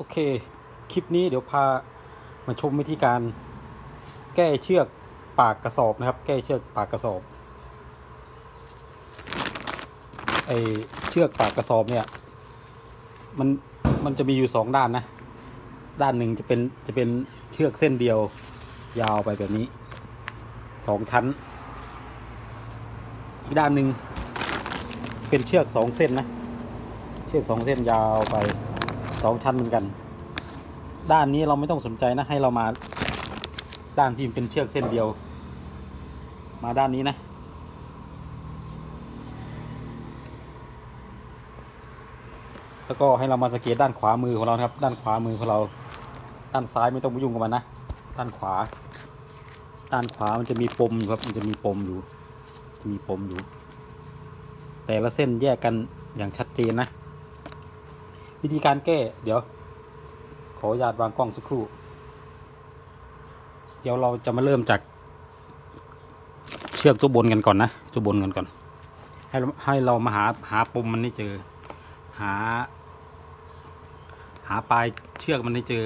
โอเค คลิปนี้เดี๋ยวพามาชมวิธีการแก้เชือกปากกระสอบนะครับ แก้เชือกปากกระสอบ ไอเชือกปากกระสอบเนี่ย มัน มันจะมีอยู่สองด้านนะ ด้านหนึ่งจะเป็น จะเป็นเชือกเส้นเดียวยาวไปแบบนี้ สองชั้น อีกด้านหนึ่งเป็นเชือกสองเส้นนะ เชือกสองเส้นยาวไป สองชั้นเหมือนกัน ด้านนี้เราไม่ต้องสนใจนะ ให้เรามา ด้านที่มันเป็นเชือกเส้นเดียว มาด้านนี้นะ แล้วก็ให้เรามาสังเกตด้านขวามือของเราครับ ด้านขวามือของเรา ด้านซ้ายไม่ต้องไปยุ่งกับมันนะ ด้านขวา ด้านขวามันจะมีปมอยู่ครับ มันจะมีปมอยู่ จะมีปมอยู่ แต่ละเส้นแยกกันอย่างชัดเจนนะ วิธีการแก้ เดี๋ยว ขออนุญาตวางกล้องสักครู่ เดี๋ยวเราจะมาเริ่มจาก เชือกตัวบนกันก่อนนะตัวบนกันก่อน ให้ให้เรามาหาหาปมมันให้เจอ หา หาปลายเชือกมันให้เจอ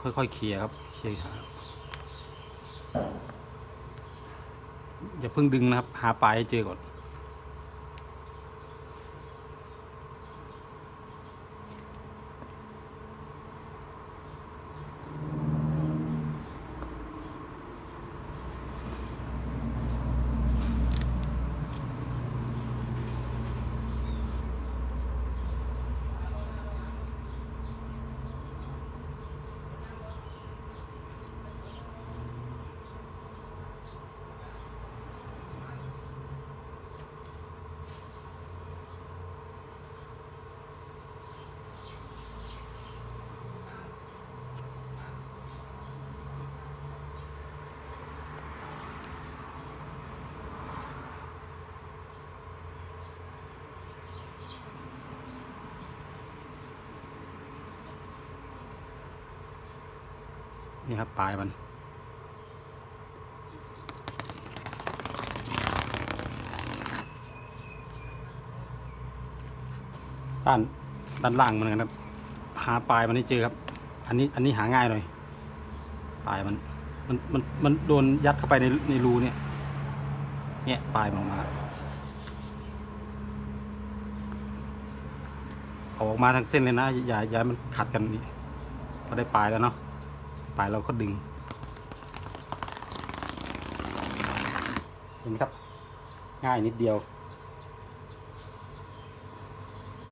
ค่อยๆเคลียร์ครับเคลียร์หาอย่าเพิ่งดึงนะครับ หาปลายให้เจอก่อน นี่ครับปลายมัน ด้านด้านล่างมันนะครับ หาปลายมันให้เจอครับ อันนี้อันนี้หาง่ายหน่อยปลายมันมันมันมันโดนยัดเข้าไปในในรูเนี่ย เนี่ยปลายมันออกมาเอาออกมาทั้งเส้นเลยนะอย่าอย่ามันขัดกันนี่พอได้ปลายแล้วเนาะ ปลายเราก็ดึงเห็นไหมครับ ง่ายนิดเดียว